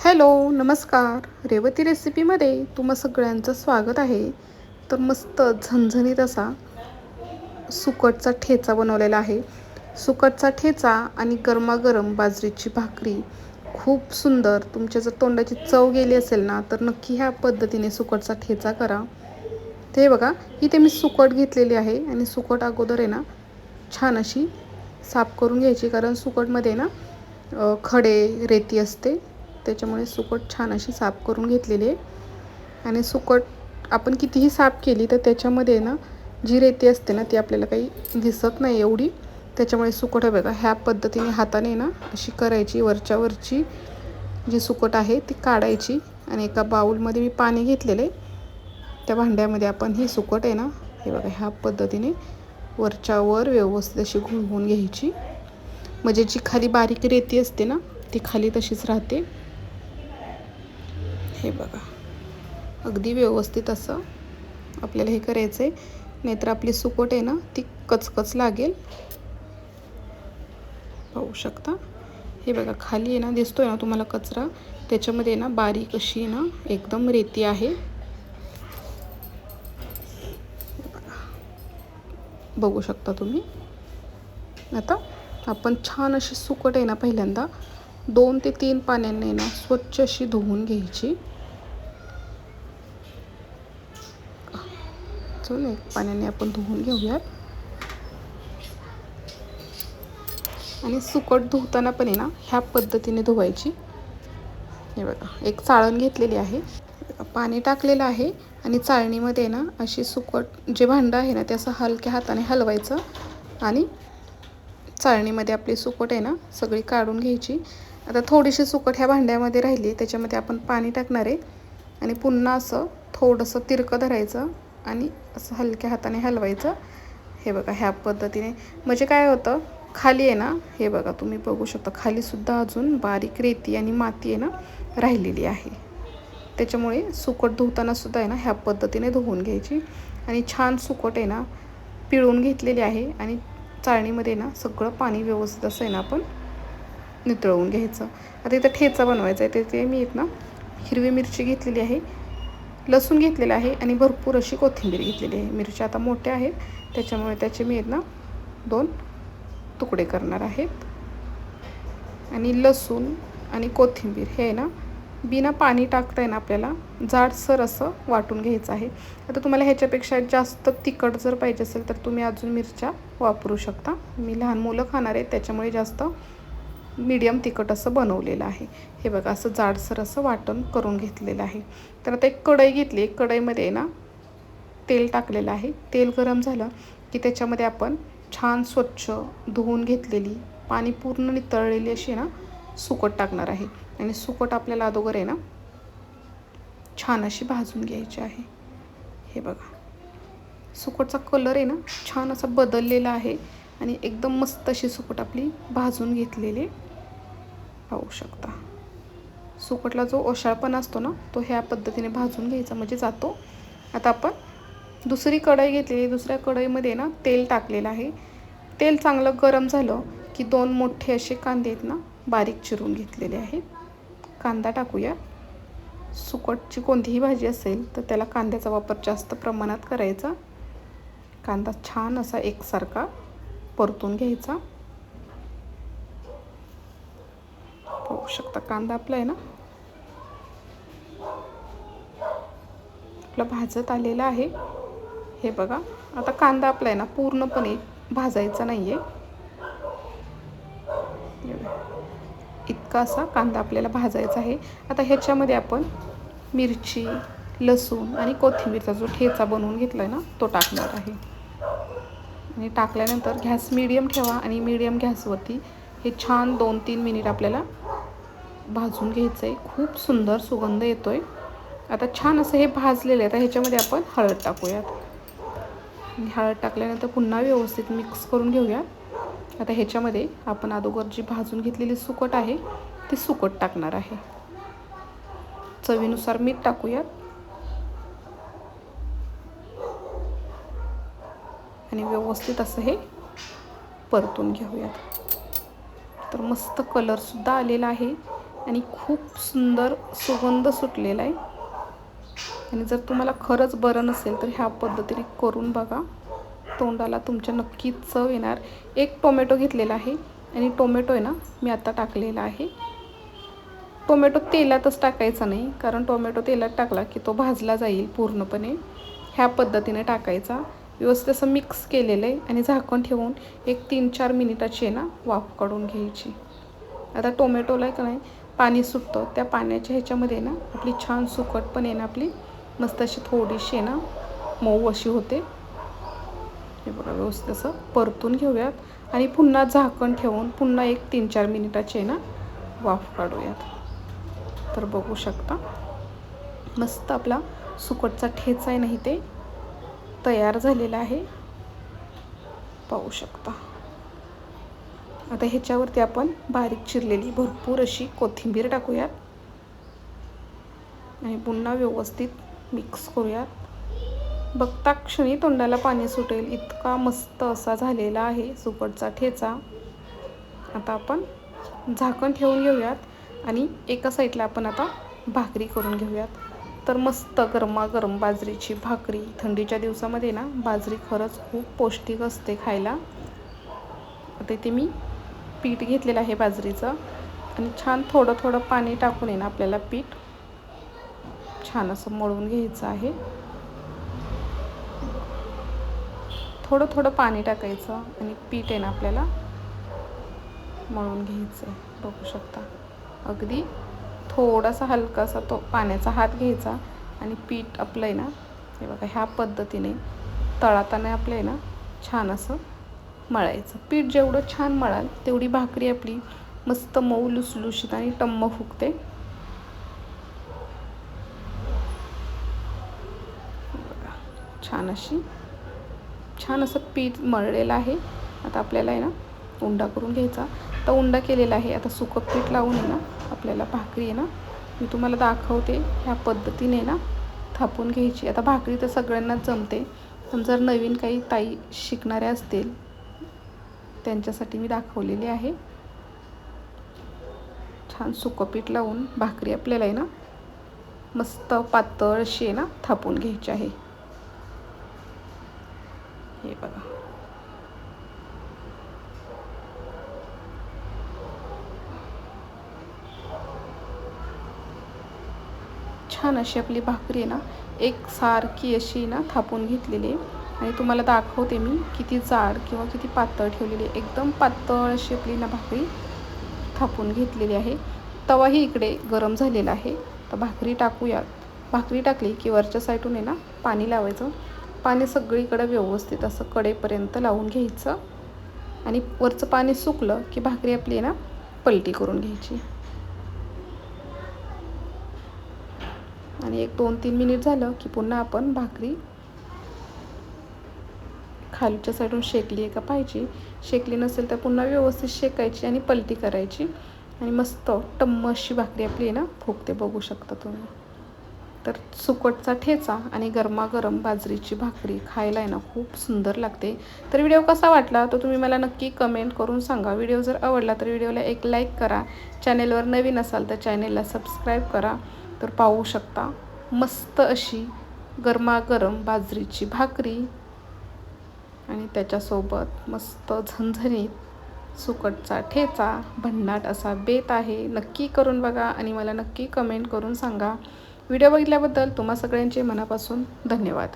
Hello नमस्कार. रेवती रेसिपीमध्ये तुम्हा सगळ्यांचं स्वागत आहे. तर मस्त झणझणीत असा सुकटचा ठेचा बनवलेला आहे. सुकटचा ठेचा आणि गरमागरम बाजरीची भाकरी खूप सुंदर. तुमच्या जर तोंडाची चव गेली असेल ना तर नक्की ह्या पद्धतीने सुकटचा ठेचा करा. ते बघा इथे मी सुकट घेतलेली आहे आणि सुकट अगोदर आहे ना छान अशी साफ करून घ्यायची. कारण सुकटमध्ये ना खडे रेती असते. त्याच्यामुळे सुकट छान अशी साफ करून घेतलेली आहे. आणि सुकट आपण कितीही साफ केली तर त्याच्यामध्ये ना जी रेती असते ना ती आपल्याला काही दिसत नाही एवढी. त्याच्यामुळे सुकट बघा. ह्या पद्धतीने हाताने ना अशी करायची. वरच्यावरची जी सुकट आहे ती काढायची. आणि एका बाऊलमध्ये मी पाणी घेतलेले त्या भांड्यामध्ये आपण ही सुकट आहे ना हे बघा ह्या पद्धतीने वरच्यावर व्यवस्थित अशी घुमवून घ्यायची. म्हणजे जी खाली बारीक रेती असते ना ती खाली तशीच राहते. हे बघा. अगदी व्यवस्थित असं आपल्याला हे करायचं आहे नाहीतर आपली सुकट आहे ना ती कचकच लागेल. पाहू शकता? हे बघा खाली आहे ना दिसतोय ना तुम्हाला कचरा? त्याच्यामध्ये ना बारीक अशी ना एकदम रेती आहे. बघू शकता तुम्ही? आता आपण छान अशी सुकट आहे ना पहिल्यांदा दोन ते तीन पाण्याने ना स्वच्छ अशी धुवून घ्यायची. चल एक पाण्याने आपण धुवून घेऊयात. आणि सुकट धुताना पण आहे ना ह्या पद्धतीने धुवायची. हे बघा एक चाळण घेतलेली आहे. पाणी टाकलेलं आहे आणि चाळणीमध्ये ना अशी सुकट जे भांडं आहे ना ते असं हलक्या हाताने हलवायचं आणि चाळणीमध्ये आपली सुकट आहे ना सगळी काढून घ्यायची. आता थोडीशी सुकट ह्या भांड्यामध्ये राहिली त्याच्यामध्ये आपण पाणी टाकणार आहे. आणि पुन्हा असं थोडंसं तिरकं धरायचं. आणि असं हलक्या हाताने हलवायचं. हे बघा ह्या पद्धतीने. म्हणजे काय होतं खाली आहे ना हे बघा तुम्ही बघू शकता खालीसुद्धा अजून बारीक रेती आणि माती आहे ना राहिलेली आहे. त्याच्यामुळे सुकट धुतानासुद्धा आहे ना ह्या पद्धतीने धुवून घ्यायची. आणि छान सुकट आहे ना पिळून घेतलेली आहे आणि चाळणीमध्ये ना सगळं पाणी व्यवस्थित असं आहे ना आपण नितळवून घ्यायचं. आता इथं ठेचा बनवायचा आहे ते मी आहेत ना हिरवी मिरची घेतलेली आहे. लसूण घेतलेलं आहे आणि भरपूर अशी कोथिंबीर घेतलेली आहे. मिरच्या आता मोठ्या आहेत. त्याच्यामुळे त्याचे मी ना दोन तुकडे करणार आहेत आणि लसूण आणि कोथिंबीर हे ना बिना पाणी टाकता ना आपल्याला जाडसर असं वाटून घ्यायचं आहे. आता तुम्हाला ह्याच्यापेक्षा जास्त तिखट जर पाहिजे असेल तर तुम्ही अजून मिरच्या वापरू शकता. मी लहान मुलं खाणार आहेत त्याच्यामुळे जास्त मीडियम तिखट असं बनवलेलं आहे. हे बघा असं जाडसर असं वाटण करून घेतलेलं आहे. तर आता एक कढई घेतली. एक कढईमध्ये ना तेल टाकलेलं आहे. तेल गरम झालं की त्याच्यामध्ये आपण छान स्वच्छ धुवून घेतलेली पाणी पूर्ण नितळलेली अशी ना सुकट टाकणार आहे. आणि सुकट आपल्याला अगोदर आहे ना छान अशी भाजून घ्यायची आहे. हे बघा. सुकटचा कलर आहे ना छान असा बदललेला आहे. आणि एकदम मस्त अशी सुकट आपली भाजून घेतलेली पाहू शकता. सुकटला जो ओशाळपणा असतो ना तो ह्या पद्धतीने भाजून घ्यायचा म्हणजे जातो. आता आपण दुसरी कढई घेतलेली दुसऱ्या कढईमध्ये ना तेल टाकलेलं आहे. तेल चांगलं गरम झालं की दोन मोठे असे कांदे आहेत ना बारीक चिरून घेतलेले आहेत. कांदा टाकूया. सुकटची कोणतीही भाजी असेल तर त्याला कांद्याचा वापर जास्त प्रमाणात करायचा. कांदा छान असा एकसारखा परतून घ्यायचा. पाहू शकता. कांदा आपला आहे ना? आपला भाजत आलेला आहे. हे बघा. आता कांदा आपला आहे ना पूर्णपणे भाजायचा नाही आहे इतका असा कांदा आपल्याला भाजायचा आहे. आता ह्याच्यामध्ये आपण मिरची लसूण आणि कोथिंबीरचा जो ठेचा बनवून घेतला आहे ना तो टाकणार आहे. आणि टाकल्यानंतर गॅस मीडियम ठेवा आणि मीडियम गॅसवरती हे छान दोन तीन मिनिट आपल्याला भाजून घ्यायचं आहे. खूप सुंदर सुगंध येतो आहे आता छान असं हे भाजलेलं आहे. आता ह्याच्यामध्ये आपण हळद टाकूयात. हळद टाकल्यानंतर पुन्हा व्यवस्थित मिक्स करून घेऊयात आता ह्याच्यामध्ये आपण अगोदर जी भाजून घेतलेली सुकट आहे ती सुकट टाकणार आहे. चवीनुसार मीठ टाकूयात. आणि व्यवस्थित असं हे परतून घेऊयात. तर मस्त कलरसुद्धा आलेला आहे. आणि खूप सुंदर सुगंध सुटलेला आहे. आणि जर तुम्हाला खरंच बरं नसेल तर ह्या पद्धतीने करून बघा. तोंडाला तुमच्या नक्कीच चव येणार. एक टोमॅटो घेतलेला आहे. आणि टोमॅटो आहे ना मी आता टाकलेला आहे. टोमॅटो तेलातच टाकायचा नाही कारण टोमॅटो तेलात टाकला की तो भाजला जाईल पूर्णपणे. ह्या पद्धतीने टाकायचा. व्यवस्थित असं मिक्स केलेलं आहे आणि झाकण ठेवून एक तीन चार मिनिटाची आहे ना वाफ काढून घ्यायची. आता टोमॅटोला का नाही पाणी सुटतं. त्या पाण्याच्या ह्याच्यामध्ये ना आपली छान सुकट पण आहे ना आपली मस्त अशी थोडीशी आहे ना मऊ अशी होते. हे बघा व्यवस्थित असं परतून घेऊयात आणि पुन्हा झाकण ठेवून पुन्हा एक तीन चार मिनिटाची आहे ना वाफ काढूयात. तर बघू शकता. मस्त आपला सुकटचा ठेचा आहे नाही ते तयार झालेला आहे. पाहू शकता. आता ह्याच्यावरती आपण बारीक चिरलेली भरपूर अशी कोथिंबीर टाकूयात. आणि पुन्हा व्यवस्थित मिक्स करूयात. बघता क्षणी तोंडाला पाणी सुटेल. इतका मस्त असा झालेला आहे सुकटचा ठेचा. आता आपण झाकण ठेवून घेऊयात आणि एका साईडला आपण आता भाकरी करून घेऊयात. तर मस्त गरमागरम बाजरीची भाकरी. थंडीच्या दिवसामध्ये ना बाजरी खरंच खूप पौष्टिक असते खायला. आता इथे मी पीठ घेतलेलं आहे बाजरीचं. आणि छान थोडं थोडं पाणी टाकून आहे ना आपल्याला पीठ छान असं मळून घ्यायचं आहे. थोडं थोडं पाणी टाकायचं आणि पीठ आहे ना आपल्याला मळून घ्यायचं आहे बघू शकता. अगदी थोडासा हलकासा तो पाण्याचा हात घ्यायचा आणि पीठ आपलं आहे ना हे बघा ह्या पद्धतीने तळाताना आपलं आहे ना छान असं मळायचं. पीठ जेवढं छान मळाल तेवढी भाकरी आपली मस्त मऊ लुसलुशीत आणि टम्म फुगते. छान अशी छान असं पीठ मळलेलं आहे. आता आपल्याला आहे ना उंडा करून घ्यायचा. तर उंडा केलेला आहे. आता सुकं पीठ लावून आहे ना आपल्याला भाकरी आहे ना मी तुम्हाला दाखवते ह्या पद्धतीने ना थापून घ्यायची. आता भाकरी तर सगळ्यांनाच जमते पण जर नवीन काही ताई शिकणाऱ्या असतील त्यांच्यासाठी मी दाखवलेली आहे. छान सुकं पीठ लावून भाकरी आपल्याला आहे ना मस्त पातळ अशी आहे ना थापून घ्यायची आहे. हे बघा. छान अशी आपली भाकरी आहे ना एक सारखी अशी ना थापून घेतलेली आहे. आणि तुम्हाला दाखवते मी किती जाड किंवा किती पातळ ठेवलेली आहे. एकदम पातळ अशी आपली ना भाकरी थापून घेतलेली आहे. तवाही इकडे गरम झालेला आहे. तर भाकरी टाकूयात. भाकरी टाकली की वरच्या साईडून आहे ना पाणी लावायचं. पाणी सगळीकडे व्यवस्थित असं कडेपर्यंत लावून घ्यायचं. आणि वरचं पाणी सुकलं की भाकरी आपली आहे ना पलटी करून घ्यायची. आणि एक दोन तीन मिनिट झालं की पुन्हा आपण भाकरी खालच्या साईडून शेकली आहे का पाहिजे. शेकली नसेल तर पुन्हा व्यवस्थित शेकायची आणि पलटी करायची. आणि मस्त टम्म अशी भाकरी आपली आहे ना फुगते बघू शकता तुम्ही. तर सुकटचा ठेचा आणि गरमागरम बाजरीची भाकरी खायला आहे ना खूप सुंदर लागते. तर व्हिडिओ कसा वाटला तो तुम्ही मला नक्की कमेंट करून सांगा. व्हिडिओ जर आवडला तर व्हिडिओला एक लाईक करा. चॅनेलवर नवीन असाल तर चॅनेलला सबस्क्राईब करा. तर पाहू शकता. मस्त अशी गरमागरम बाजरीची भाकरी आणि त्याच्यासोबत मस्त झणझणीत सुकटचा ठेचा भन्नाट असा बेत आहे. नक्की करून बघा आणि मला नक्की कमेंट करून सांगा. व्हिडिओ बघितल्याबद्दल तुम्हा सगळ्यांचे मनापासून धन्यवाद.